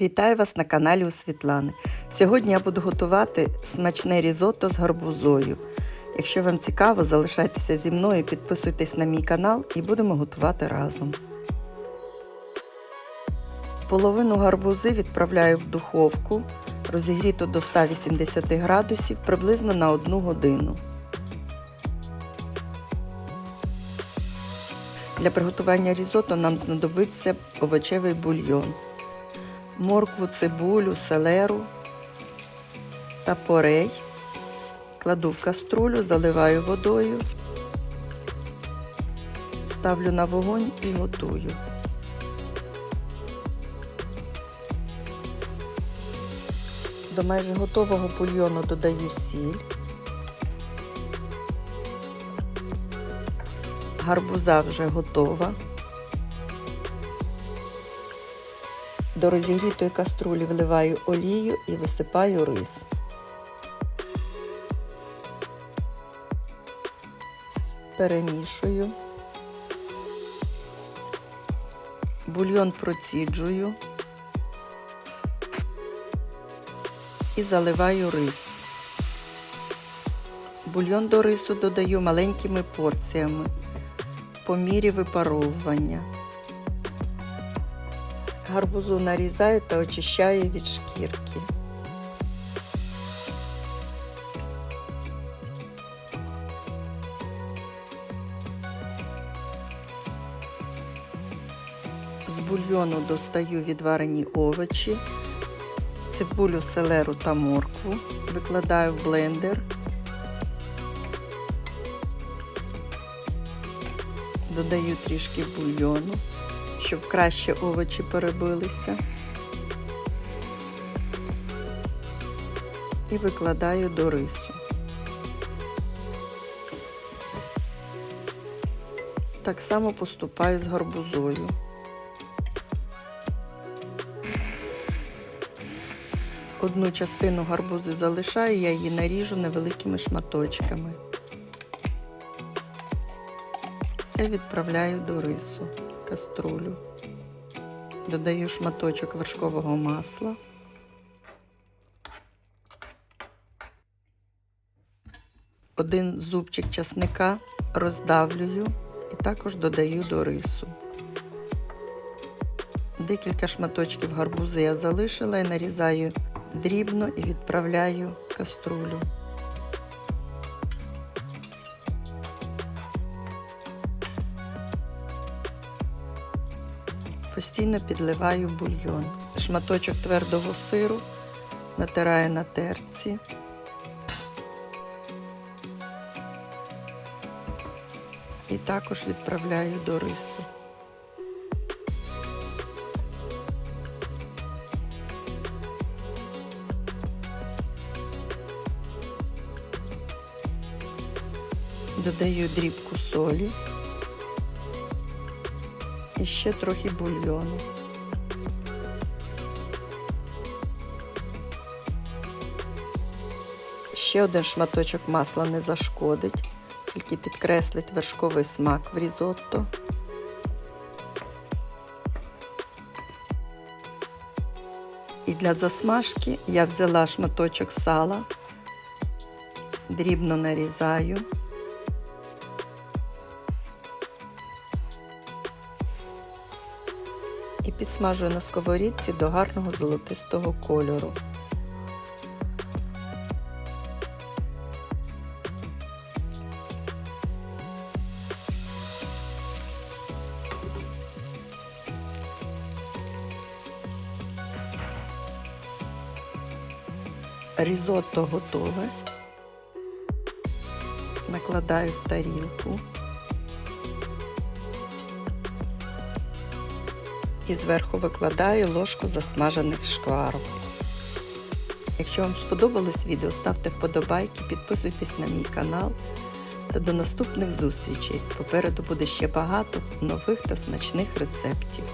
Вітаю вас на каналі у Світлани. Сьогодні я буду готувати смачне різотто з гарбузою. Якщо вам цікаво, залишайтеся зі мною, підписуйтесь на мій канал і будемо готувати разом. Половину гарбузи відправляю в духовку, розігріту до 180 градусів приблизно на 1 годину. Для приготування різотто нам знадобиться овочевий бульйон моркву, цибулю, селеру та порей. Кладу в каструлю, заливаю водою, ставлю на вогонь і готую. До майже готового бульйону додаю сіль. Гарбуза вже готова. До розігрітої каструлі вливаю олію і висипаю рис. Перемішую. Бульйон проціджую і заливаю рис. Бульйон до рису додаю маленькими порціями по мірі випаровування. Гарбузу нарізаю та очищаю від шкірки. З бульйону достаю відварені овочі, цибулю, селеру та моркву, викладаю в блендер, додаю трішки бульйону щоб краще овочі перебилися. І викладаю до рису. Так само поступаю з гарбузою. Одну частину гарбузи залишаю, я її наріжу невеликими шматочками. Все відправляю до рису каструлю. Додаю шматочок вершкового масла. Один зубчик часника роздавлюю і також додаю до рису. Декілька шматочків гарбузи я залишила і нарізаю дрібно і відправляю в каструлю. Постійно підливаю бульйон. Шматочок твердого сиру натираю на терці. І також відправляю до рису. Додаю дрібку солі і ще трохи бульйону. Ще один шматочок масла не зашкодить, тільки підкреслить вершковий смак в різотто. І для засмажки я взяла шматочок сала, дрібно нарізаю. Підсмажую на сковорідці до гарного золотистого кольору. Різотто готове. Накладаю в тарілку. І зверху викладаю ложку засмажених шкварок. Якщо вам сподобалось відео, ставте вподобайки, підписуйтесь на мій канал та до наступних зустрічей. Попереду буде ще багато нових та смачних рецептів.